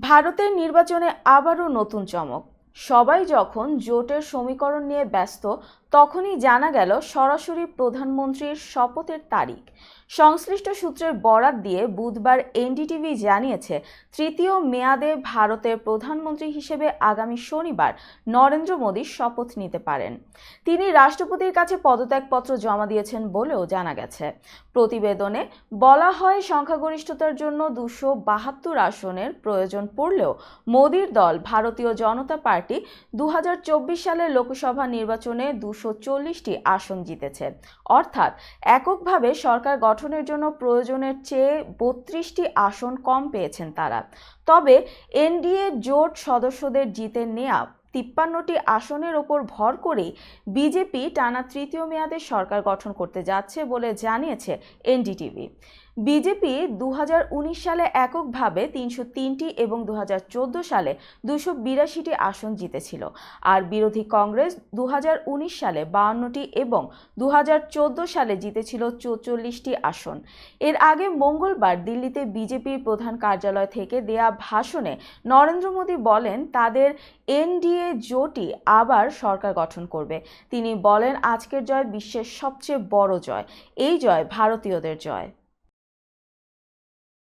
ভারতের নির্বাচনে আবারও নতুন চমক। সবাই যখন জোটের সমীকরণ নিয়ে ব্যস্ত, তখনই জানা গেল সরাসরি প্রধানমন্ত্রীর শপথের তারিখ। সংশ্লিষ্ট সূত্রের বরাত দিয়ে বুধবার এনডিটিভি জানিয়েছে, তৃতীয় মেয়াদে ভারতের প্রধানমন্ত্রী হিসেবে আগামী শনিবার নরেন্দ্র মোদী শপথ নিতে পারেন। তিনি রাষ্ট্রপতির কাছে পদত্যাগপত্র জমা দিয়েছেন বলেও জানা গেছে। প্রতিবেদনে বলা হয়, সংখ্যাগরিষ্ঠতার জন্য দুশো বাহাত্তর আসনের প্রয়োজন পড়লেও মোদীর দল ভারতীয় জনতা পার্টি দু হাজার চব্বিশ সালের লোকসভা নির্বাচনে দুশো চল্লিশটি আসন জিতেছে। অর্থাৎ এককভাবে সরকার গঠনের জন্য প্রয়োজনের চেয়ে বত্রিশটি আসন কম পেয়েছেন তারা। তবে এনডিএ জোট সদস্যদের জিতে নেয়া তিপ্পান্নটি আসনের ওপর ভর করেই বিজেপি টানা তৃতীয় মেয়াদে সরকার গঠন করতে যাচ্ছে বলে জানিয়েছে এনডিটিভি। বিজেপি দু হাজার উনিশ সালে এককভাবে তিনশো তিনটি এবং দু হাজার চোদ্দ সালে দুশো বিরাশিটি আসন জিতেছিল। আর বিরোধী কংগ্রেস দু হাজার উনিশ সালে বাউন্নটি এবং দু হাজার চোদ্দ সালে জিতেছিল চৌচল্লিশটি আসন। এর আগে মঙ্গলবার দিল্লিতে বিজেপির প্রধান কার্যালয় থেকে দেয়া ভাষণে নরেন্দ্র মোদী বলেন, তাদের এনডিএ জোটই আবার সরকার গঠন করবে। তিনি বলেন, আজকের জয় বিশ্বের সবচেয়ে বড় জয়। এই জয় ভারতীয়দের জয়।